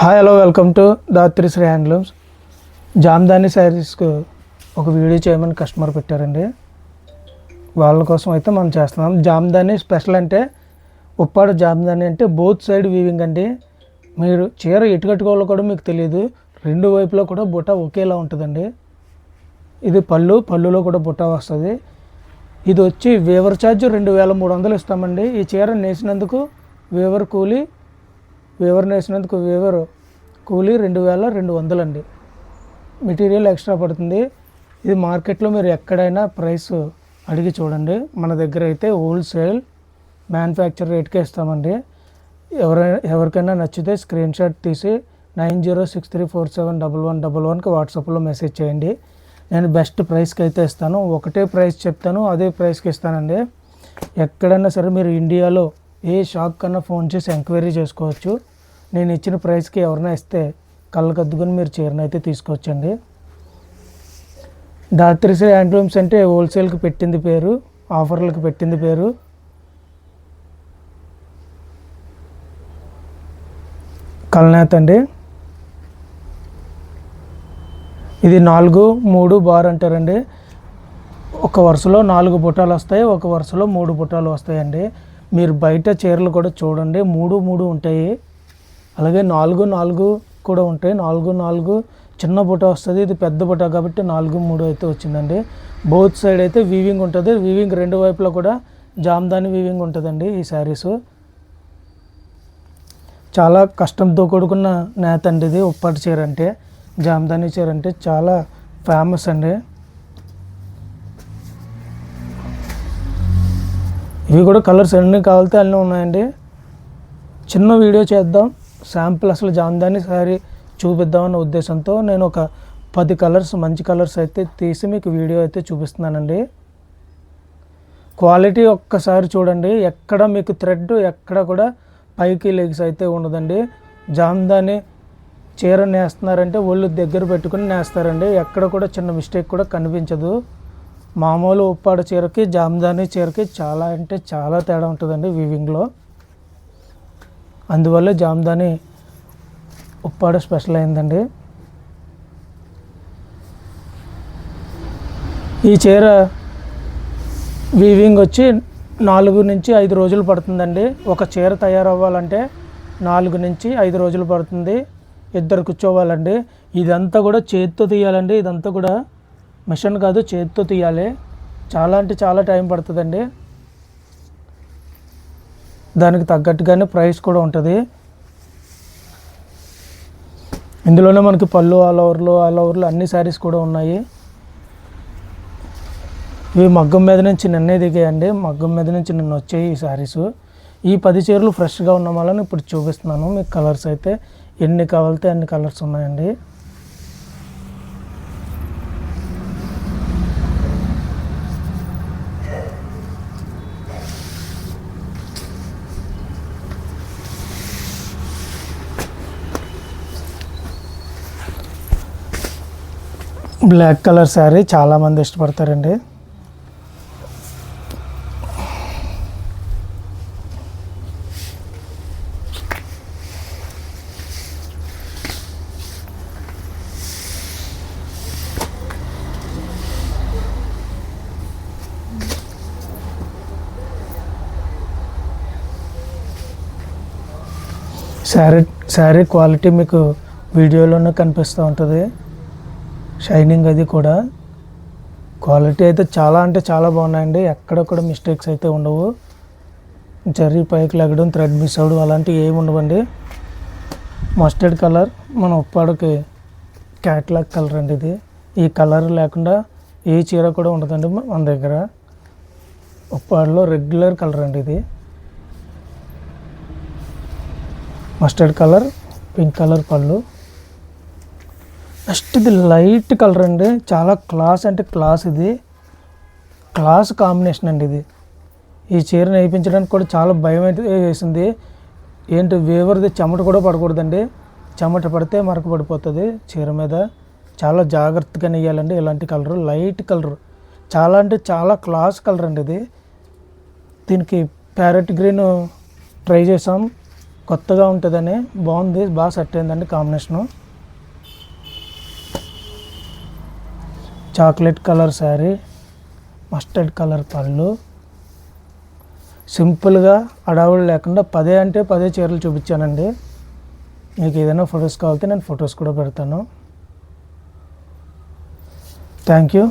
Hi hello welcome to Dhatri Sri handlooms Jamdani శారీస్కు ఒక video చేయమని customer పెట్టారండి. వాళ్ళ కోసం అయితే మనం చేస్తున్నాం. జామ్దాని స్పెషల్ అంటే ఉప్పాడ జామ్దాని అంటే బోత్ సైడ్ వీవింగ్ అండి. మీరు చీర ఎటు కట్టుకోవాలో కూడా మీకు తెలియదు రెండు వైపులో కూడా బుట్ట ఒకేలా ఉంటుందండి. ఇది పళ్ళు పళ్ళులో కూడా బుట్ట వస్తుంది. ఇది వచ్చి వేవర్ ఛార్జ్ రెండు వేల మూడు వందలు ఇస్తామండి. ఈ చీర నేసినందుకు వేవర్ కూలీ వేవర్ నేసినందుకు వేవర్ కూలీ రెండు వేల రెండు వందలండి. మెటీరియల్ ఎక్స్ట్రా పడుతుంది. ఇది మార్కెట్లో మీరు ఎక్కడైనా ప్రైస్ అడిగి చూడండి. మన దగ్గర అయితే హోల్సేల్ మ్యానుఫ్యాక్చర్ రేట్కే ఇస్తామండి. ఎవరైనా ఎవరికైనా నచ్చితే స్క్రీన్ షాట్ తీసి nine zero six three four seven double one double వన్కి వాట్సాప్లో మెసేజ్ చేయండి. నేను బెస్ట్ ప్రైస్కి అయితే ఇస్తాను. ఒకటే ప్రైస్ చెప్తాను అదే ప్రైస్కి ఇస్తానండి. ఎక్కడైనా సరే మీరు ఇండియాలో ఏ షాప్ కన్నా ఫోన్ చేసి ఎంక్వైరీ చేసుకోవచ్చు. నేను ఇచ్చిన ప్రైస్కి ఎవరైనా ఇస్తే కళ్ళకు అద్దుకొని మీరు చీరను అయితే తీసుకోవచ్చండి దాత్రిశ్రీ హ్యాండ్లూమ్స్ అంటే హోల్సేల్కి పెట్టింది పేరు ఆఫర్లకు పెట్టింది పేరు. కల్నాథ్ అండి. ఇది నాలుగు మూడు బార్ అంటారండి. ఒక వరుసలో నాలుగు బుట్టాలు వస్తాయి ఒక వరుసలో మూడు బుట్టాలు వస్తాయండి. మీరు బయట చీరలు కూడా చూడండి. మూడు మూడు ఉంటాయి. అలాగే నాలుగు నాలుగు కూడా ఉంటాయి. నాలుగు నాలుగు చిన్న బుట్ట వస్తుంది. ఇది పెద్ద బుట్ట కాబట్టి నాలుగు మూడు అయితే వచ్చిందండి. బౌత్ సైడ్ అయితే వీవింగ్ ఉంటుంది. వీవింగ్ రెండు వైపులా కూడా జామ్దాని వీవింగ్ ఉంటుందండి ఈ శారీస్. చాలా కష్టంతో కూడుకున్న నేత అండి ఇది. ఉప్పటి చీర అంటే జామ్దాని చీర అంటే చాలా ఫేమస్ అండి. ఇవి కూడా కలర్స్ అన్నీ కావాలితే అన్నీ ఉన్నాయండి. చిన్న వీడియో చేద్దాం. శాంపుల్ అసలు జాందాన్ని సారీ చూపిద్దామన్న ఉద్దేశంతో నేను ఒక పది కలర్స్ మంచి కలర్స్ అయితే తీసి మీకు వీడియో అయితే చూపిస్తున్నానండి. క్వాలిటీ ఒక్కసారి చూడండి. ఎక్కడ మీకు థ్రెడ్ ఎక్కడ కూడా పైకి లెగ్స్ అయితే ఉండదండి. జామ్దాని చీర నేస్తున్నారంటే ఒళ్ళు దగ్గర పెట్టుకుని నేస్తారండి. ఎక్కడ కూడా చిన్న మిస్టేక్ కూడా కనిపించదు. మామూలు ఉప్పాడ చీరకి జామ్దాని చీరకి చాలా అంటే చాలా తేడా ఉంటుందండి వీవింగ్లో అందువల్ల జామ్దాని ఉప్పాడ స్పెషల్ అయిందండి. ఈ చీర వీవింగ్ వచ్చి నాలుగు నుంచి ఐదు రోజులు పడుతుందండి. ఒక చీర తయారవ్వాలంటే నాలుగు నుంచి ఐదు రోజులు పడుతుంది. ఇద్దరు కూర్చోవాలండి. ఇదంతా కూడా చేతితో తీయాలండి. ఇదంతా కూడా మిషన్ కాదు చేతితో తీయాలి. చాలా అంటే చాలా టైం పడుతుందండి. దానికి తగ్గట్టుగానే ప్రైస్ కూడా ఉంటుంది. ఇందులోనే మనకి పళ్ళు ఆల్ ఓవర్లు ఆల్ ఓవర్లు అన్ని శారీస్ కూడా ఉన్నాయి. ఇవి మగ్గం మీద నుంచి నిన్నే దిగాయండి. మగ్గం మీద నుంచి నిన్న వచ్చాయి ఈ శారీస్. ఈ పది చీరలు ఫ్రెష్గా ఉన్న వాళ్ళని ఇప్పుడు చూపిస్తున్నాను. మీకు కలర్స్ అయితే ఎన్ని కావాలితే అన్ని కలర్స్ ఉన్నాయండి. బ్లాక్ కలర్ శారీ చాలామంది ఇష్టపడతారండి. శారీ శారీ క్వాలిటీ మీకు వీడియోలోనే కనిపిస్తూ ఉంటుంది. షైనింగ్ అది కూడా. క్వాలిటీ అయితే చాలా అంటే చాలా బాగున్నాయండి. ఎక్కడ కూడా మిస్టేక్స్ అయితే ఉండవు. జర్రీ పైకి లెగడం థ్రెడ్ మిస్ అవ్వడం అలాంటివి ఏమి ఉండవండి. మస్టర్డ్ కలర్ మన ఉప్పాడకి క్యాట్లాగ్ కలర్ అండి ఇది. ఈ కలర్ లేకుండా ఏ చీర కూడా ఉండదండి మన దగ్గర. ఉప్పాడలో రెగ్యులర్ కలర్ అండి ఇది. మస్టర్డ్ కలర్ పింక్ కలర్ పళ్ళు. నెక్స్ట్ ఇది లైట్ కలర్ అండి. చాలా క్లాస్ అంటే క్లాస్ ఇది. క్లాస్ కాంబినేషన్ అండి ఇది. ఈ చీరను వేయించడానికి కూడా చాలా భయం అయితే వేసింది. ఏంటి వేవర్ది చెమట కూడా పడకూడదండి. చెమట పడితే మరక పడిపోతుంది చీర మీద. చాలా జాగ్రత్తగా నెయ్యాలండి ఇలాంటి కలర్. Light colour. చాలా అంటే చాలా క్లాస్ కలర్ అండి ఇది. దీనికి ప్యారెట్ గ్రీన్ ట్రై చేసాం. కొత్తగా ఉంటుందని. బాగుంది. బాగా సెట్ అయిందండి combination. Chocolate colour saree mustard colour పళ్ళు. సింపుల్గా అడావుడు లేకుండా పదే అంటే పదే చీరలు చూపించానండి. మీకు ఏదైనా ఫొటోస్ కావాలంటే నేను ఫొటోస్ కూడా పెడతాను. Thank you.